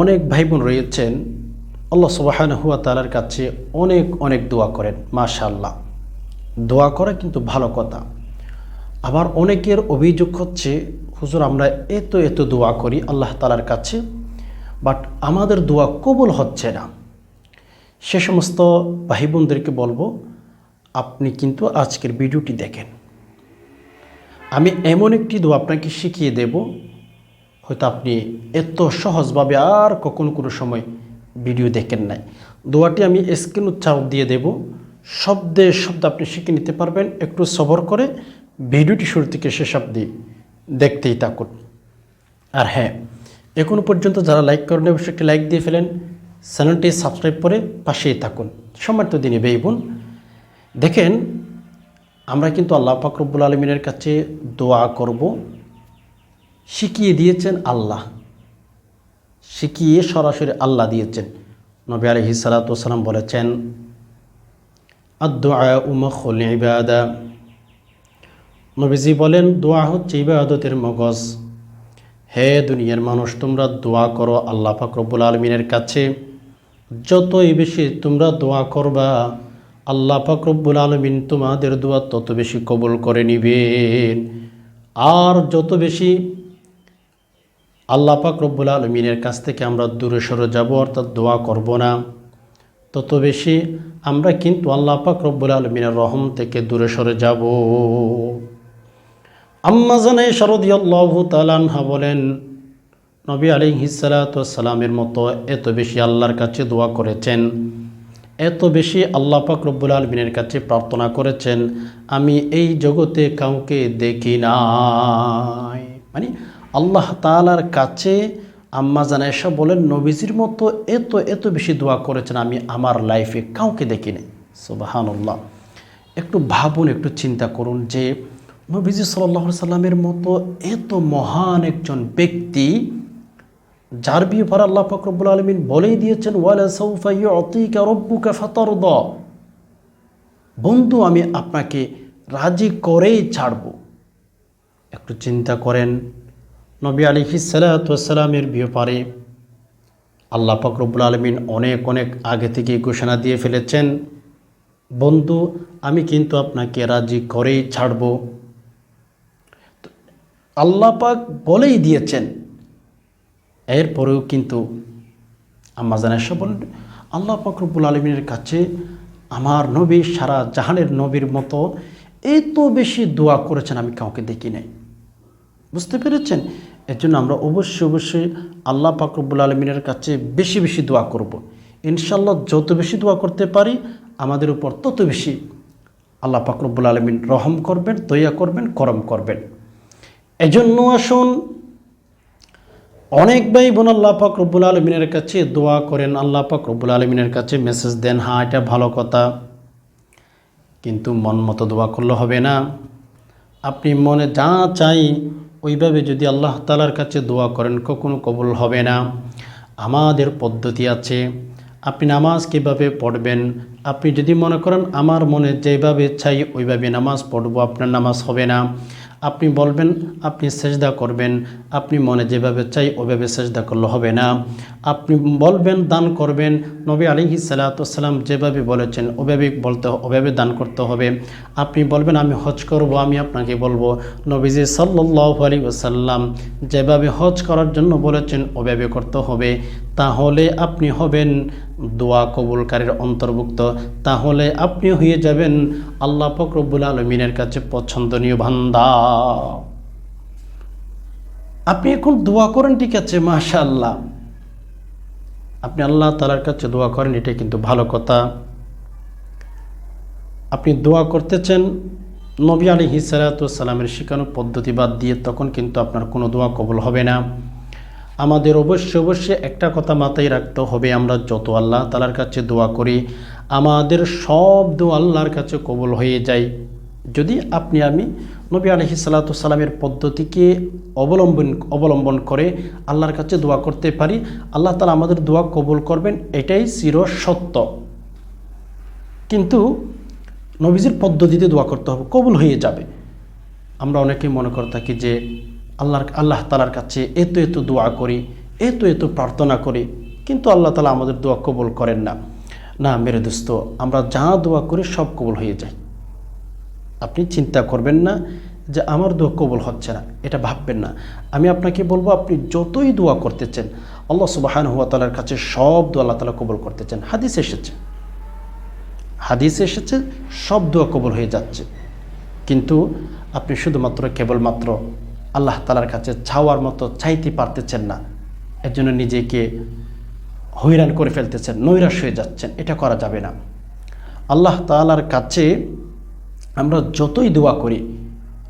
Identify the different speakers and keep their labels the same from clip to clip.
Speaker 1: অনেক ভাই বোন রয়েছেন। আল্লাহ সুবাহান হুয়া তালার কাছে অনেক অনেক দোয়া করেন মাশাল্লাহ দোয়া করা কিন্তু ভালো কথা। আবার অনেকের অভিযোগ হচ্ছে, হুজুর, আমরা এত এত দোয়া করি আল্লাহ তালার কাছে, বাট আমাদের দোয়া কবুল হচ্ছে না। সে সমস্ত ভাই বোনদেরকে বলব, আপনি কিন্তু আজকের ভিডিওটি দেখেন। আমি এমন একটি দোয়া আপনাকে শিখিয়ে দেব হয়তো আপনি এত সহজভাবে আর কখনো কোনো সময় ভিডিও দেখেন নাই। দোয়াটি আমি স্ক্রিন উচ্চারণ দিয়ে দেব। শব্দে শব্দ আপনি শিখে নিতে পারবেন। একটু সবর করে ভিডিওটি শুরু থেকে শেষ অবধি দেখতেই থাকুন। আর হ্যাঁ এখনও পর্যন্ত যারা লাইক করেন অবশ্যই একটি লাইক দিয়ে ফেলেন। চ্যানেলটি সাবস্ক্রাইব করে পাশেই থাকুন। সম্মানিত দিনে বেই বোন, দেখেন, আমরা কিন্তু আল্লাহ পাকরবুল আলমিনের কাছে দোয়া করব। শিখিয়ে দিয়েছেন আল্লাহ। শিখিয়ে সরাসরি আল্লাহ দিয়েছেন। নবী আলহি সালাতাম বলেছেন ইবাদা। নবীজি বলেন দোয়া হচ্ছে ইবাদতের মগজ। হে দুনিয়ার মানুষ, তোমরা দোয়া করো আল্লাহ ফাকরবুল আলমিনের কাছে। যতই বেশি তোমরা দোয়া করবা, আল্লাহ ফাকরবুল আলমিন তোমাদের দোয়া তত বেশি কবুল করে নিবেন। আর যত বেশি আল্লাহ পাক রব্বুল আলমিনের কাছ থেকে আমরা দূরে সরে যাব, অর্থাৎ দোয়া করব না। তত বেশি আমরা কিন্তু আল্লাহ পাক রব্বুল আলমিনের রহম থেকে দূরে সরে যাব। আম্মা জানাই তালানহা বলেন, নবী আলী হিসালাতামের মতো এত বেশি আল্লাহর কাছে দোয়া করেছেন, এত বেশি আল্লাহ পাক রব্বুল আলমিনের কাছে প্রার্থনা করেছেন, আমি এই জগতে কাউকে দেখি নাই। মানে আল্লাহ তালার কাছে আম্মা জানায়সা বলেন, নবীজির মতো এত এত বেশি দোয়া করেছেন আমি আমার লাইফে কাউকে দেখি নাই সুবাহানুল্লাহ। একটু ভাবুন, একটু চিন্তা করুন যে নবীজি সাল্লাহ সাল্লামের মতো এত মহান একজন ব্যক্তি, যার ব্যাপারে আল্লাহ ফকরবুল আলমিন বলেই দিয়েছেন বন্ধু, আমি আপনাকে রাজি করেই ছাড়ব। একটু চিন্তা করেন নবী আলী সালাতামের ব্যাপারে আল্লাহ ফকরবুল আলমিন অনেক অনেক আগে থেকে ঘোষণা দিয়ে ফেলেছেন, বন্ধু, আমি কিন্তু আপনাকে রাজি করেই ছাড়ব। আল্লাহ পাক বলেই দিয়েছেন। এরপরেও কিন্তু আম্মা জানেশা বলেন আল্লাহ ফকরবুল আলমিনের কাছে আমার নবী সারা জাহানের নবীর মতো এত বেশি দোয়া করেছেন, আমি কাউকে দেখি নাই। বুঝতে পেরেছেন? এর জন্য আমরা অবশ্যই অবশ্যই আল্লাহ পাকরবুল আলমিনের কাছে বেশি বেশি দোয়া করব। ইনশাল্লাহ যত বেশি দোয়া করতে পারি, আমাদের উপর তত বেশি আল্লাহ পাকরবুল আলমিন রহম করবেন, দয়া করবেন, করম করবেন। এজন্য আসুন, অনেক ভাই বোন আল্লাহ পাক রব্বুল আলমিনের কাছে দোয়া করেন, আল্লাহ পাক রব্বুল আলমিনের কাছে মেসেজ দেন হ্যাঁ এটা ভালো কথা। কিন্তু মন মতো দোয়া করলে হবে না। আপনি মনে যা চাই ওইভাবে যদি আল্লাহ তালার কাছে দোয়া করেন, কখনো কবুল হবে না। আমাদের পদ্ধতি আছে, আপনি নামাজ কীভাবে পড়বেন? আপনি যদি মনে করেন, আমার মনে যেভাবে চাই ওইভাবে নামাজ পড়ব, আপনার নামাজ হবে না। আপনি বলবেন, আপনি সেজদা করবেন, আপনি মনে যেভাবে চাই ওভাবে সেজদা করলে হবে না। আপনি বলবেন, দান করবেন, নবী আলিহি সালাতাম যেভাবে বলেছেন, ওভাবে বলতে, ওভাবে দান করতে হবে। আপনি বলবেন, আমি হজ করব, আমি আপনাকে বলব। নবীজি সাল্লাহ আলী ওসাল্লাম যেভাবে হজ করার জন্য বলেছেন, ওভাবে করতে হবে। তাহলে আপনি হবেন দোয়া কবুলকারীর অন্তর্ভুক্ত। তাহলে আপনি হয়ে যাবেন আল্লাহ ফকরবুল আলমিনের কাছে পছন্দনীয় ভান্দা আপনি এখন দোয়া করেন, ঠিক আছে মাশা আল্লাহ আপনি আল্লাহ তালার কাছে দোয়া করেন, এটাই কিন্তু ভালো কথা। আপনি দোয়া করতেছেন, নবী আলী হিসালাতামের শেখানো পদ্ধতি বাদ দিয়ে তখন কিন্তু আপনার কোনো দোয়া কবল হবে না। আমাদের অবশ্যই অবশ্যই একটা কথা মাথায় রাখতে হবে আমরা যত আল্লাহ তালার কাছে দোয়া করি, আমাদের সব দোয়া আল্লাহর কাছে কবল হয়ে যায়। যদি আপনি, আমি নবী আলহি সাল্লাতামের পদ্ধতিকে অবলম্বন অবলম্বন করে আল্লাহর কাছে দোয়া করতে পারি, আল্লাহ তালা আমাদের দোয়া কবুল করবেন, এটাই চির সত্য। কিন্তু নবীজির পদ্ধতিতে দোয়া করতে হবে, কবুল হয়ে যাবে। আমরা অনেকেই মনে করে থাকি যে আল্লাহর আল্লাহ তালার কাছে এত এত দোয়া করি, এত এত প্রার্থনা করি, কিন্তু আল্লাহ তালা আমাদের দোয়া কবুল করেন না। না, মেরে দোস্ত, আমরা যা দোয়া করি সব কবুল হয়ে যায়। আপনি চিন্তা করবেন না যে আমার দোয়া কবুল হচ্ছে না, এটা ভাববেন না। আমি আপনাকে বলব, আপনি যতই দোয়া করতেছেন আল্লাহ সুবাহান হুয়া তালার কাছে সব দোয়া আল্লাহ তালা কবুল করতেছেন হাদিস এসেছে। হাদিস এসেছে, সব দোয়া কবুল হয়ে যাচ্ছে। কিন্তু আপনি শুধুমাত্র, কেবলমাত্র আল্লাহ তালার কাছে ছাওয়ার মতো চাইতে পারতেছেন না। এর জন্য নিজেকে হইরান করে ফেলতেছেন, নৈরাশ হয়ে যাচ্ছেন। এটা করা যাবে না। আল্লাহ তালার কাছে আমরা যতই দোয়া করি,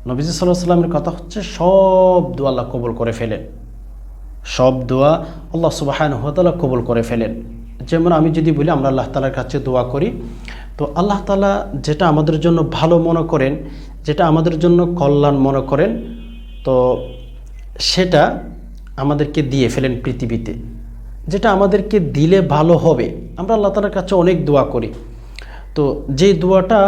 Speaker 1: নবীজ সাল্লাহ সাল্লামের কথা হচ্ছে সব দোয়া আল্লাহ কবুল করে ফেলেন। সব দোয়া আল্লাহ সুবাহান হতালা কবুল করে ফেলেন। যেমন আমি যদি বলি, আমরা আল্লাহ তালার কাছে দোয়া করি, তো আল্লাহ তালা যেটা আমাদের জন্য ভালো মনে করেন, যেটা আমাদের জন্য কল্যাণ মনে করেন তো সেটা আমাদেরকে দিয়ে ফেলেন পৃথিবীতে। যেটা আমাদেরকে দিলে ভালো হবে। আমরা আল্লাহ তালার কাছে অনেক দোয়া করি। তো যে দোয়াটা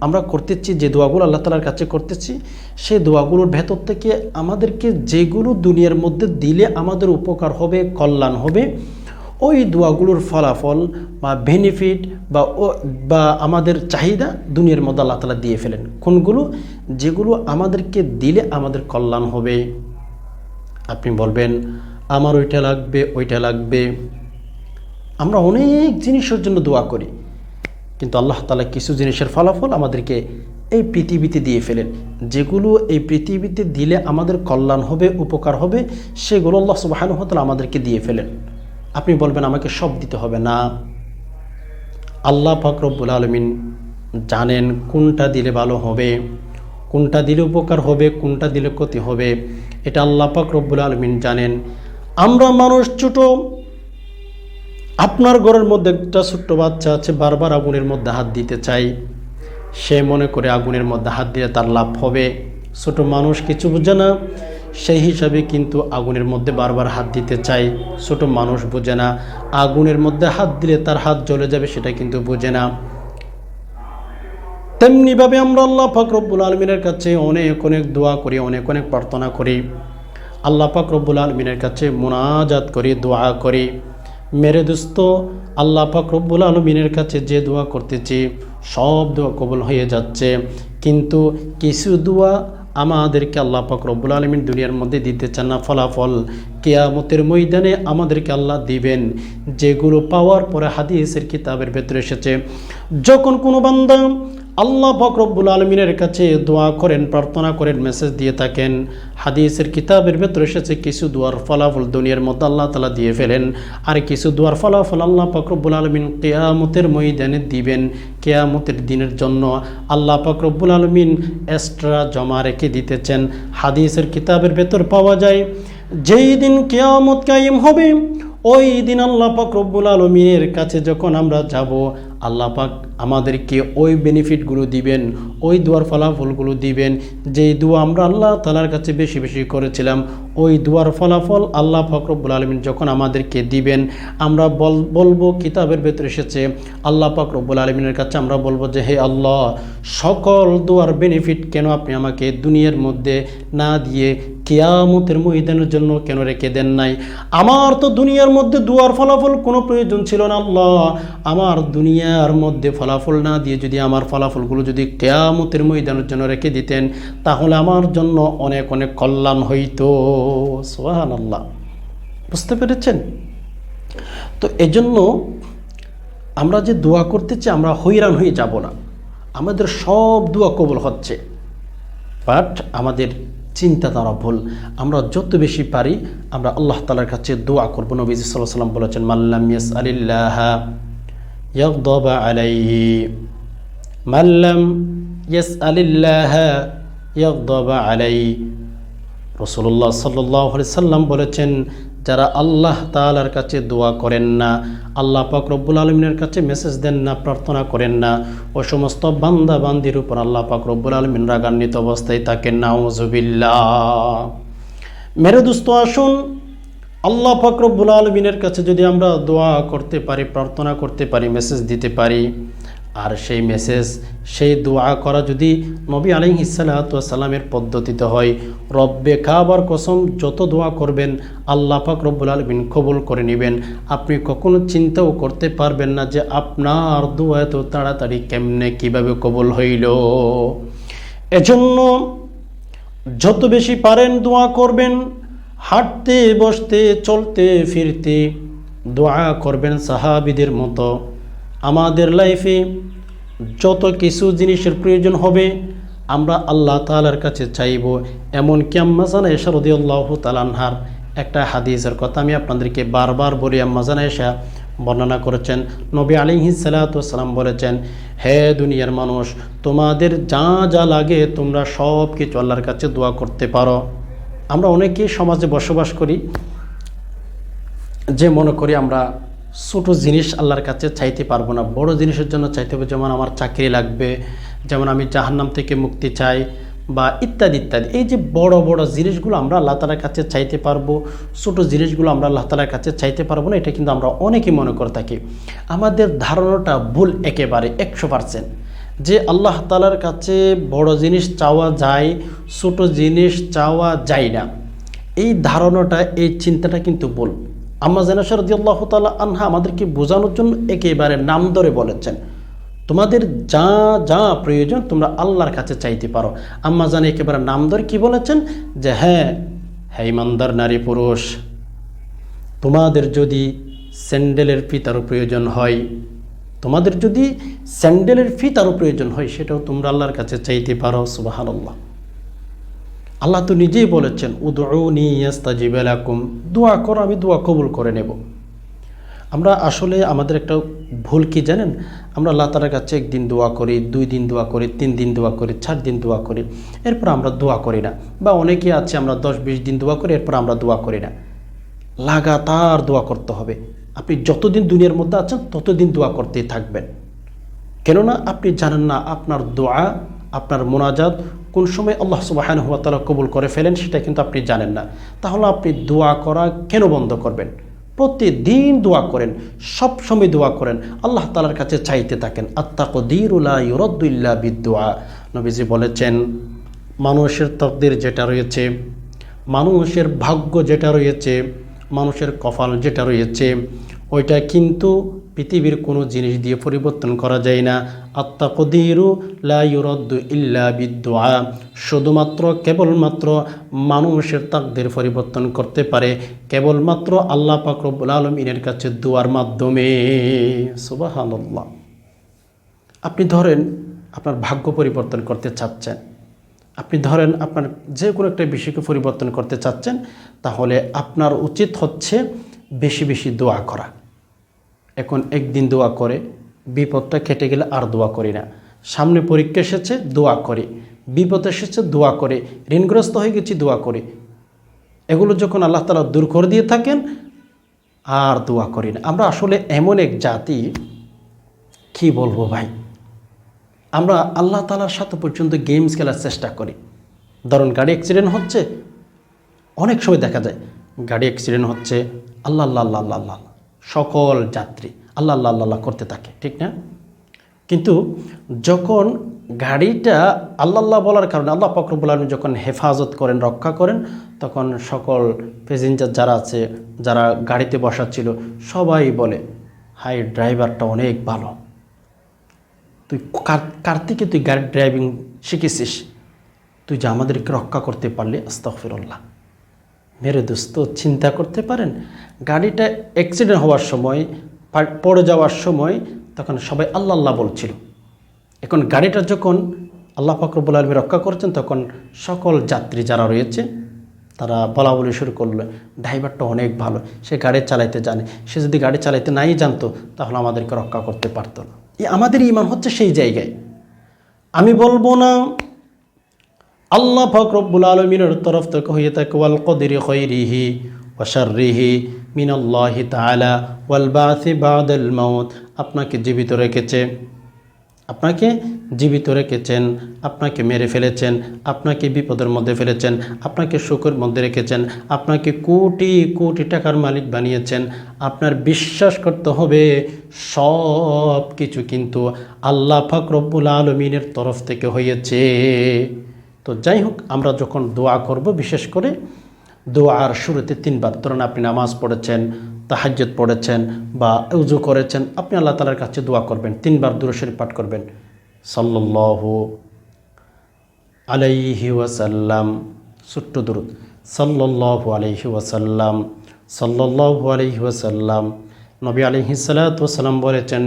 Speaker 1: আমরা করতেছি, যে দোয়াগুলো আল্লাহ তালার কাছে করতেছি, সেই দোয়াগুলোর ভেতর থেকে আমাদেরকে যেগুলো দুনিয়ার মধ্যে দিলে আমাদের উপকার হবে, কল্যাণ হবে ওই দোয়াগুলোর ফলাফল বা বেনিফিট বা ও, বা আমাদের চাহিদা দুনিয়ার মধ্যে আল্লাহ তালা দিয়ে ফেলেন। কোনগুলো? যেগুলো আমাদেরকে দিলে আমাদের কল্যাণ হবে। আপনি বলবেন, আমার ওইটা লাগবে ওইটা লাগবে। আমরা অনেক জিনিসের জন্য দোয়া করি। কিন্তু আল্লাহ তালা কিছু জিনিসের ফলাফল আমাদেরকে এই পৃথিবীতে দিয়ে ফেলেন। যেগুলো এই পৃথিবীতে দিলে আমাদের কল্যাণ হবে, উপকার হবে, সেগুলো আল্লাহ সুবাহানুহতালা আমাদেরকে দিয়ে ফেলেন। আপনি বলবেন, আমাকে সব দিতে হবে। না। আল্লাহ ফকরবুল আলমিন জানেন কোনটা দিলে ভালো হবে, কোনটা দিলে উপকার হবে, কোনটা দিলে ক্ষতি হবে। এটা আল্লাহ পাক রব্বুল আলমিন জানেন। আমরা মানুষ ছোট, আপনার ঘরের মধ্যে একটা ছোট্ট বাচ্চা আছে, বারবার আগুনের মধ্যে হাত দিতে চাই। সে মনে করে আগুনের মধ্যে হাত দিলে তার লাভ হবে। ছোট মানুষ কিছু বোঝে না সেই হিসাবে কিন্তু আগুনের মধ্যে বারবার হাত দিতে চাই ছোট মানুষ বোঝে না। আগুনের মধ্যে হাত দিলে তার হাত জ্বলে যাবে সেটা কিন্তু বোঝে না। তেমনিভাবে আমরা আল্লাহ পাক রব্বুল আলমিনের কাছে অনেক অনেক দোয়া করি, অনেক অনেক প্রার্থনা করি। আল্লাহ পাক রব্বুল আলমিনের কাছে মোনাজাত করি, দোয়া করি। মেরে দোস্ত, আল্লাহ পাক রব্বুল আলমিনের কাছে যে দোয়া করতেছি, সব দোয়া কবুল হয়ে যাচ্ছে। কিন্তু কিছু দোয়া আমাদেরকে আল্লাহ পাক রব্বুল আলমিন দুনিয়ার মধ্যে দিতে চান না। ফলাফল কেয়ামতের ময়দানে আমাদেরকে আল্লাহ দিবেন, যেগুলো পাওয়ার পরে হাদিসের কিতাবের ভেতরে এসেছে, যখন কোনো বান্দা আল্লাহ ফকরব্বুল আলমিনের কাছে দোয়া করেন, প্রার্থনা করেন মেসেজ দিয়ে থাকেন। হাদিসের কিতাবের ভেতরে এসেছে কিছু দোয়ার ফলাফল দুনিয়ার মধ্যে আল্লাহ তালা দিয়ে ফেলেন। আর কিছু দোয়ার ফলাফল আল্লাহ ফকরব্বুল আলমিন কেয়ামতের ময়দানে দিবেন, কেয়ামতের দিনের জন্য। আল্লাহ ফকরব্বুল আলমিন এক্সট্রা জমা রেখে দিতেছেন। হাদিসের কিতাবের ভেতর পাওয়া যায়, যেই দিন কেয়ামত কায়েম হবে, ওই দিন আল্লাহ পাক রব্বুল আলমিনের কাছে যখন আমরা যাব আল্লাহ পাক আমাদেরকে ওই বেনিফিটগুলো দিবেন, ওই দুয়ার ফলাফলগুলো দিবেন। যেই দোয়া আমরা আল্লাহ তালার কাছে বেশি বেশি করেছিলাম, ওই দুয়ার ফলাফল আল্লাহ ফকরবুল আলমিন যখন আমাদেরকে দিবেন, আমরা বল, বলব কিতাবের ভেতরে এসেছে, আল্লাহ ফকরবুল আলমিনের কাছে আমরা বলব যে, হে আল্লাহ, সকল দুয়ার বেনিফিট কেন আপনি আমাকে দুনিয়ার মধ্যে না দিয়ে কেয়ামতের মহিদানের জন্য কেন রেখে দেন নাই? আমার তো দুনিয়ার মধ্যে দুয়ার ফলাফল কোনো প্রয়োজন ছিল না, আল্লাহ। আমার দুনিয়ার মধ্যে ফলাফল না দিয়ে যদি আমার ফলাফলগুলো যদি কেয়ামতের ময়দানের জন্য রেখে দিতেন, তাহলে আমার জন্য অনেক অনেক কল্যাণ হইতো। সোহান আল্লাহ বুঝতে পেরেছেন? তো এজন্য আমরা যে দোয়া করতেছি, আমরা হইরান হয়ে যাব না। আমাদের সব দোয়া কবল হচ্ছে। বাট আমাদের চিন্তাধারা ভুল। আমরা যত বেশি পারি, আমরা আল্লাহ তালার কাছে দোয়া করব। নবীজ সাল্লাহ সাল্লাম বলেছেন মাল্লাম ইয়াস আলিল্লাহ يغضب عليه من لم يسأل الله يغضب عليه রসুল্লাহ সাল্লাহ সাল্লাম বলেছেন যারা আল্লাহ তালার কাছে দোয়া করেন না আল্লাহ পাক রব্বুল আলমিনের কাছে মেসেজ দেন না প্রার্থনা করেন না ও সমস্ত বান্দা বান্দির উপর আল্লাহ পাক রব্বুল আলমিন রাগান্বিত অবস্থায় থাকেন নাউজুবিল্লাহ মেরে দুস্ত আসুন আল্লাহ ফকরবুল আলমিনের কাছে যদি আমরা দোয়া করতে পারি, প্রার্থনা করতে পারি মেসেজ দিতে পারি, আর সেই মেসেজ সেই দোয়া করা যদি নবী আলিম ইসালাতামের পদ্ধতিতে হয়, রব্বে কাবার কসম যত দোয়া করবেন, আল্লাহ পাক রব্বুল আলমিন কবুল করে নেবেন। আপনি কখনো চিন্তাও করতে পারবেন না যে আপনার দোয়া এত তাড়াতাড়ি কেমনে, কীভাবে কবুল হইল। এজন্য যত বেশি পারেন দোয়া করবেন হাঁটতে, বসতে, চলতে, ফিরতে দোয়া করবেন সাহাবিদের মতো। আমাদের লাইফে যত কিছু জিনিসের প্রয়োজন হবে, আমরা আল্লাহ তালার কাছে চাইব। এমনকি আম্মাজানা এসা রদি আল্লাহ তালানহার একটা হাদিসের কথা আমি আপনাদেরকে বারবার বলি। আম্মাজানা এসা বর্ণনা করেছেন, নবী আলিহি সালাতাম বলেছেন, হে দুনিয়ার মানুষ, তোমাদের যা যা লাগে তোমরা সব কিছু আল্লাহর কাছে দোয়া করতে পারো। আমরা অনেকেই সমাজে বসবাস করি, যে মনে করি আমরা ছোটো জিনিস আল্লাহর কাছে চাইতে পারব না, বড় জিনিসের জন্য চাইতে হবে, যেমন আমার চাকরি লাগবে, যেমন আমি জাহান্নাম থেকে মুক্তি চাই বা ইত্যাদি ইত্যাদি। এই যে বড় বড় জিনিসগুলো আমরা আল্লাহ তালার কাছে চাইতে পারব, ছোটো জিনিসগুলো আমরা আল্লাহ তালার কাছে চাইতে পারব না, এটা কিন্তু আমরা অনেকেই মনে করে থাকি। আমাদের ধারণাটা ভুল একেবারে, একশো পারসেন্ট যে আল্লাহ তালার কাছে বড় জিনিস চাওয়া যায়, ছোট জিনিস চাওয়া যায় না। এই ধারণাটা, এই চিন্তাটা কিন্তু ভুল। আম্মা জানাসার আল্লাহ তালা আনহা আমাদেরকে বোঝানোর জন্য একেবারে নাম ধরে বলেছেন, তোমাদের যা যা প্রয়োজন তোমরা আল্লাহর কাছে চাইতে পারো। আম্মা জানে একেবারে নাম ধরে কী বলেছেন? যে হ্যাঁ হ্যাঁ ইমানদার নারী পুরুষ, তোমাদের যদি স্যান্ডেলের ফিতারও প্রয়োজন হয় তোমাদের যদি স্যান্ডেলের ফিতারও প্রয়োজন হয়, সেটাও তোমরা আল্লাহর কাছে চাইতে পারো সুবাহান আল্লাহ আল্লাহ তো নিজেই বলেছেন উদৌনি দোয়া করো, আমি দোয়া কবুল করে নেব। আমরা আসলে আমাদের একটা ভুল কি জানেন? আমরা আল্লাহ তালার কাছে একদিন দোয়া করি, দুই দিন দোয়া করি, তিন দিন দোয়া করি, চার দিন দোয়া করি, এরপর আমরা দোয়া করি না। বা অনেকে আছে, আমরা দশ, বিশ দিন দোয়া করি, এরপর আমরা দোয়া করি না। লাগাতার দোয়া করতে হবে। আপনি যতদিন দুনিয়ার মধ্যে আছেন, ততদিন দোয়া করতে থাকবেন। কেননা আপনি জানেন না আপনার দোয়া, আপনার মোনাজাত কোন সময় আল্লাহ সুবাহান হুয়া তালা কবুল করে ফেলেন, সেটা কিন্তু আপনি জানেন না। তাহলে আপনি দোয়া করা কেন বন্ধ করবেন? প্রতিদিন দোয়া করেন, সব সময় দোয়া করেন, আল্লাহ তালার কাছে চাইতে থাকেন। আত্মাকদিরুল্লাহ ইউরদ্দুল্লাহ বিদোয়া নবীজি বলেছেন, মানুষের তকদির যেটা রয়েছে, মানুষের ভাগ্য যেটা রয়েছে মানুষের কপাল যেটা রয়েছে, ওইটা কিন্তু পৃথিবীর কোনো জিনিস দিয়ে পরিবর্তন করা যায় না। আত্মাকদিরু লাইরদ্দু ইল্লা বিদোয়া শুধুমাত্র, কেবলমাত্র মানুষের তাকদের পরিবর্তন করতে পারে। কেবলমাত্র আল্লাহ পাকরবুল আলমিনের কাছে দোয়ার মাধ্যমে। সুবাহান্লাহ আপনি ধরেন, আপনার ভাগ্য পরিবর্তন করতে চাচ্ছেন। আপনি ধরেন আপনার যে কোনো একটা বিষয়কে পরিবর্তন করতে চাচ্ছেন, তাহলে আপনার উচিত হচ্ছে বেশি বেশি দোয়া করা। এখন একদিন দোয়া করে, বিপদটা কেটে গেলে আর দোয়া করি না। সামনে পরীক্ষা এসেছে, দোয়া করে। বিপদ এসেছে, দোয়া করে। ঋণগ্রস্ত হয়ে গেছি, দোয়া করে। এগুলো যখন আল্লাহ তালা দূর করে দিয়ে থাকেন, আর দোয়া করি না। আমরা আসলে এমন এক জাতি, কি বলব ভাই? আমরা আল্লাহ তালার সাথে পর্যন্ত গেমস খেলার চেষ্টা করি। ধরুন গাড়ি অ্যাক্সিডেন্ট হচ্ছে, অনেক সময় দেখা যায়, গাড়ি অ্যাক্সিডেন্ট হচ্ছে, আল্লাহ আল্লাহ আল্লাহ আল্লাহ আল্লাহ, সকল যাত্রী, আল্লাহ আল্লাহ আল্লাহ করতে থাকে, ঠিক না? কিন্তু যখন গাড়িটা আল্লাহ আল্লাহ বলার কারণে, আল্লাহ ফকরবুল আলম যখন হেফাজত করেন, রক্ষা করেন, তখন সকল প্যাসেঞ্জার যারা আছে, যারা গাড়িতে বসা ছিল, সবাই বলে হাই ড্রাইভারটা অনেক ভালো। তুই কার থেকে তুই গাড়ি ড্রাইভিং শিখেছিস, তুই যে আমাদেরকে রক্ষা করতে পারলি আস্তাফিরল্লাহ মেরে দোস্ত, চিন্তা করতে পারেন, গাড়িটা অ্যাক্সিডেন্ট হওয়ার সময় পড়ে যাওয়ার সময়, তখন সবাই আল্লাহ আল্লাহ বলছিল। এখন গাড়িটা যখন আল্লাহ ফাকরবুল আলমী রক্ষা করছেন, তখন সকল যাত্রী যারা রয়েছে, তারা বলা বলি শুরু করল, ড্রাইভারটা অনেক ভালো, সে গাড়ি চালাইতে জানে, সে যদি গাড়ি চালাইতে নাই জানতো, তাহলে আমাদেরকে রক্ষা করতে পারতো না। আমাদের ইমান হচ্ছে সেই জায়গায়। আমি বলব না, আল্লাহ ফকরবুল আলমিনের তরফ থেকে হয়ে থাকে, ওয়াল কদিরি খৈরিহি ওয়াশারিহি মিনাল্লাহি তালা ওয়াল বাসি বাদাল আপনাকে জীবিত রেখেছে। আপনাকে জীবিত রেখেছেন, আপনাকে মেরে ফেলেছেন, আপনাকে বিপদের মধ্যে ফেলেছেন, আপনাকে সুখের মধ্যে রেখেছেন, আপনাকে কোটি কোটি টাকার মালিক বানিয়েছেন, আপনার বিশ্বাস করতে হবে, সব কিছু কিন্তু আল্লাহ ফাকরব্বুল আলমিনের তরফ থেকে হয়েছে। তো যাই হোক, আমরা যখন দোয়া করব, বিশেষ করে দোয়ার শুরুতে তিনবার ধরুন আপনি নামাজ পড়েছেন তাহাজ্জুদ পড়েছেন বা উজু করেছেন, আপনি আল্লাহ তালার কাছে দোয়া করবেন, তিনবার দূরশরী পাঠ করবেন। সাল্লাল্লাহু আলাইহি ওয়াসাল্লাম, ছোট্ট দুরুদ। সাল্লাল্লাহু আলাইহি ওয়াসাল্লাম, সাল্লাল্লাহু আলাইহি ওয়াসাল্লাম, নবী আলাইহি সাল্লাম বলেছেন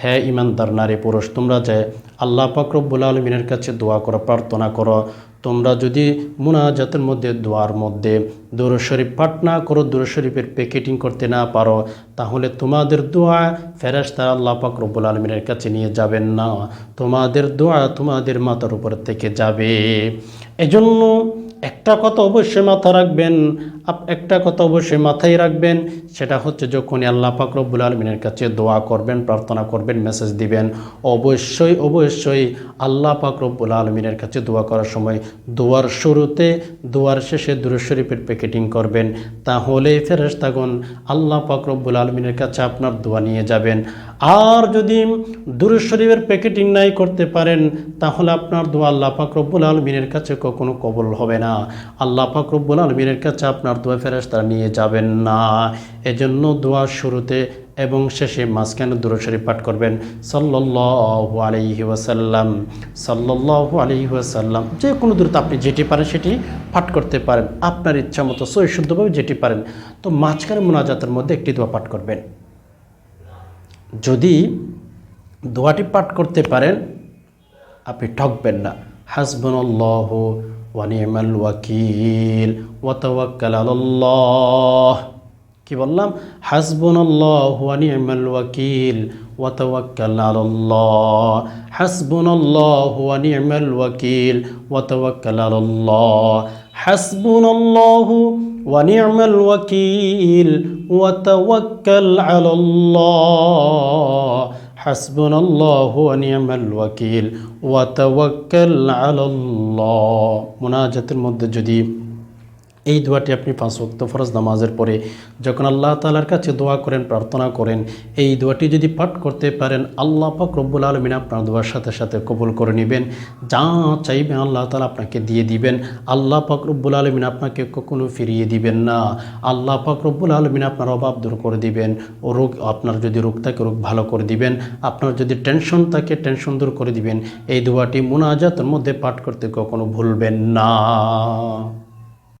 Speaker 1: হ্যাঁ ইমানদার নারী পুরুষ, তোমরা যে আল্লাহ পাক রব্বুল আলমিনের কাছে দোয়া করো, প্রার্থনা করো তোমরা যদি মুনাজাতের মধ্যে, দোয়ার মধ্যে দুরু শরীফ পাঠ না করো, দুরু শরীফের প্যাকেটিং করতে না পারো, তাহলে তোমাদের দোয়া ফেরাস্তার আল্লাহ পাক রব্বুল আলমিনের কাছে নিয়ে যাবেন না। তোমাদের দোয়া তোমাদের মাথার উপর থেকে যাবে। এজন্য একটা কথা অবশ্যই মাথা রাখবেন একটা কথা অবশ্যই মাথায় রাখবেন, সেটা হচ্ছে যখনই আল্লাহ রব্বুল আলমিনের কাছে দোয়া করবেন, প্রার্থনা করবেন মেসেজ দিবেন, অবশ্যই অবশ্যই আল্লাহ রব্বুল আলমিনের কাছে দোয়া করার সময় দোয়ার শুরুতে, দোয়ার শেষে দুরুদ শরীফের প্যাকেটিং করবেন। তাহলে ফেরেশতাগণ আল্লাহ রব্বুল আলমিনের কাছে আপনার দোয়া নিয়ে যাবেন। আর যদি দুরুদ শরীফের প্যাকেটিং নাই করতে পারেন, তাহলে আপনার দোয়া আল্লাহ রব্বুল আলমিনের কাছে কখনো কবল হবে না। আল্লাহ রব্বুল আলমিনের কাছে আপনার দোয়া ফেরেশতারা নিয়ে যাবেন না। এজন্য দোয়ার শুরুতে এবং শেষে মাঝখানে দূরশরী পাঠ করবেন। সাল্লাল্লাহু আলাইহি ওয়াসাল্লাম, সাল্লাল্লাহু আলাইহি ওয়াসাল্লাম, যে কোনো দূরত্ব আপনি যেটি পারেন সেটি পাঠ করতে পারেন। আপনার ইচ্ছা মতো সই শুদ্ধভাবে যেটি পারেন। তো মাঝখানে মোনাজাতের মধ্যে একটি দোয়া পাঠ করবেন। যদি দোয়াটি পাঠ করতে পারেন, আপনি ঠকবেন না। হাসবুনাল্লাহ ওয়া নি'মাল ওয়াকিল ওয়া তাওয়াক্কাল আলাল্লাহ কি বললাম হাসবুনাল্লাহ ওয়া নি'মাল ওয়াকিল ওয়া তাওয়াক্কাল আলাল্লাহ হাসবুনাল্লাহ ওয়া নি'মাল ওয়াকিল ওয়া তাওয়াক্কাল আলাল্লাহ হাসবুনাল্লাহ ওয়া নি'মাল ওয়াকিল ওয়া তাওয়াক্কাল আলাল্লাহ حسبنا الله ونعم الوكيل وتوكل على الله মুনাজাতের মধ্যে যদি এই দোয়াটি আপনি পাঁচ ওয়াক্ত ফরজ নামাজের পরে যখন আল্লাহ তালার কাছে দোয়া করেন, প্রার্থনা করেন, এই দোয়াটি যদি পাঠ করতে পারেন, আল্লাহ পাক রব্বুল আলমিন আপনার দোয়ার সাথে সাথে কবুল করে নেবেন। যা চাইবেন আল্লাহ তালা আপনাকে দিয়ে দিবেন। আল্লাহ পাক রব্বুল আলমিন আপনাকে কখনো ফিরিয়ে দিবেন না। আল্লাহ পাক রব্বুল আলমিন আপনার অভাব দূর করে দিবেন। ও রোগ, আপনার যদি রোগ থাকে, রোগ ভালো করে দিবেন। আপনার যদি টেনশন থাকে টেনশন দূর করে দিবেন। এই দোয়াটি মোনাজাতের মধ্যে পাঠ করতে কখনো ভুলবেন না।